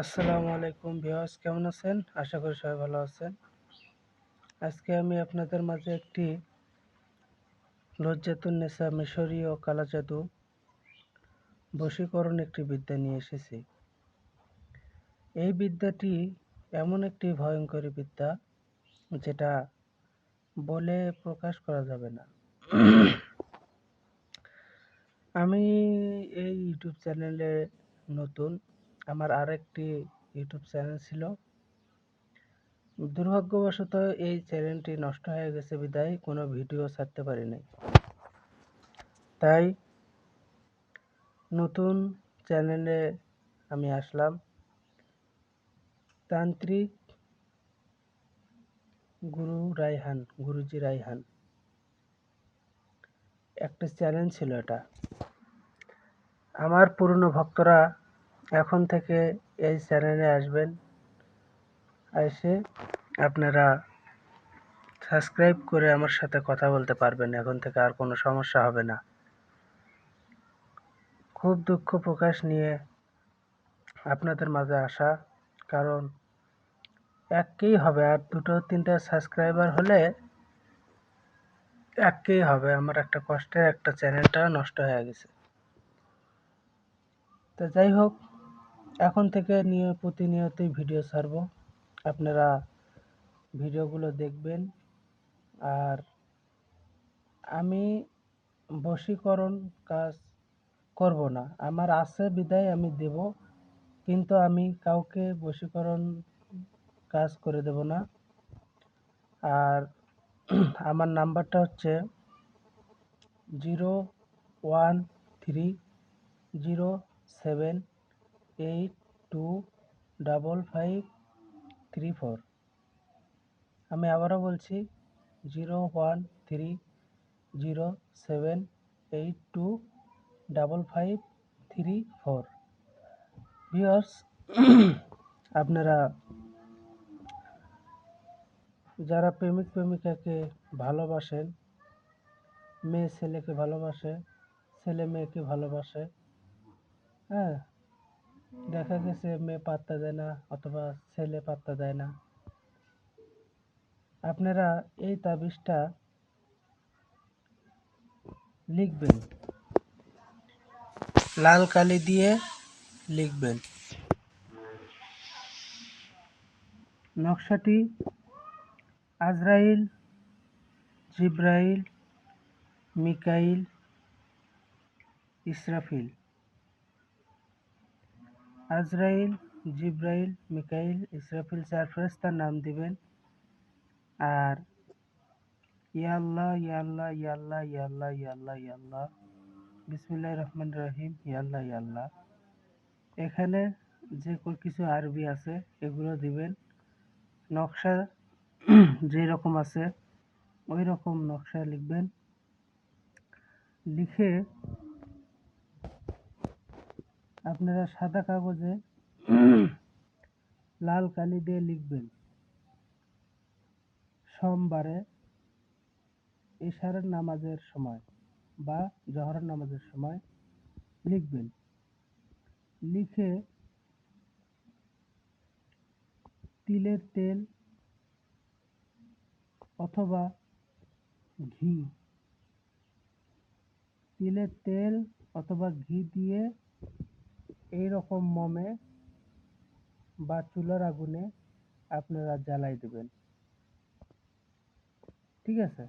আসসালামু আলাইকুম ভিউয়ার্স, কেমন আছেন? আশা করি সবাই ভালো আছেন। আজকে আমি আপনাদের মাঝে একটি লজ্জাতুন নেশা মিশরি ও কালা জাদু বশীকরণ একটি বিদ্যা নিয়ে এসেছি। এই বিদ্যাটি এমন একটি ভয়ঙ্করী বিদ্যা যেটা বলে প্রকাশ করা যাবে না। আমি এই ইউটিউব চ্যানেলে নতুন আমার আরেকটি ইউটিউব চ্যানেল ছিল। দুর্ভাগ্যবশত এই চ্যানেলটি নষ্ট হয়ে গেছে বিদায়, কোনো ভিডিও ছাড়তে পারি নাই। তাই নতুন চ্যানেলে আমি আসলাম। তান্ত্রিক গুরু রায়হান, গুরুজি রায়হান। একটা চ্যালেঞ্জ ছিল এটা। আমার পুরনো ভক্তরা এখন থেকে এই চ্যানেলে আসবেন। এসে আপনারা সাবস্ক্রাইব করে আমার সাথে কথা বলতে পারবেন। এখন থেকে আর কোনো সমস্যা হবে না। খুব দুঃখ প্রকাশ নিয়ে আপনাদের মাঝে আসা। কারণ এককেই হবে। আর দুটো তিনটা সাবস্ক্রাইবার হলে এককেই হবে। আমার একটা কষ্টের একটা চ্যানেলটা নষ্ট হয়ে গেছে। তো যাই হোক এখন থেকে নিয়ে প্রতিনিয়তই ভিডিও ছাড়বো। আপনারা ভিডিওগুলো দেখবেন। আর আমি বশীকরণ কাজ করব না। আমার আছে, বিদায় আমি দেব। কিন্তু আমি কাউকে বশীকরণ কাজ করে দেব না। আর আমার নাম্বারটা হচ্ছে zero one three zero seven eight two double five three four আমি আবারও বলছি zero one three zero seven eight two double five three four viewers আপনারা যারা প্রেমিক প্রেমিকাকে ভালোবাসেন, মেয়ে ছেলেকে ভালোবাসে, ছেলে মেয়েকে ভালোবাসে হ্যাঁ দেখা গেছে মেয়ে পাত্তা দেয় না, অথবা ছেলে পাত্তা দেয় না। আপনারা এই তাবিজটা লিখবেন। লাল কালি দিয়ে লিখবেন। নকশাটি আজরাইল, জিব্রাইল, মিকাইল, ইসরাফিল। আজরাইল, জিব্রাইল, মিকাইল, ইসরাফিল চার ফেরেস্তার নাম দিবেন। আর ইয়াল্লাহ ইয়াল্লাহ ইয়াল্লাহ ইয়াল্লাহ ইয়াল্লাহ ইয়াল্লাহ বিসমুল্লাহ রহমান রহিম ইয়াল্লাহ ইয়াল্লাহ এখানে যে কিছু আরবি আছে, এগুলো দিবেন। নকশা যে রকম আছে, ওই রকম নকশা লিখবেন। লিখে আপনারা সাদা কাগজে লাল কালি দিয়ে লিখবেন। সোমবারে ইশারের নামাজের সময় বা জহরের নামাজের সময় লিখবেন। লিখে তিলের তেল অথবা ঘি তিলের তেল অথবা ঘি দিয়ে এই রকম মমে বা চুলার আগুনে আপনারা জ্বালাই দেবেন। ঠিক আছে?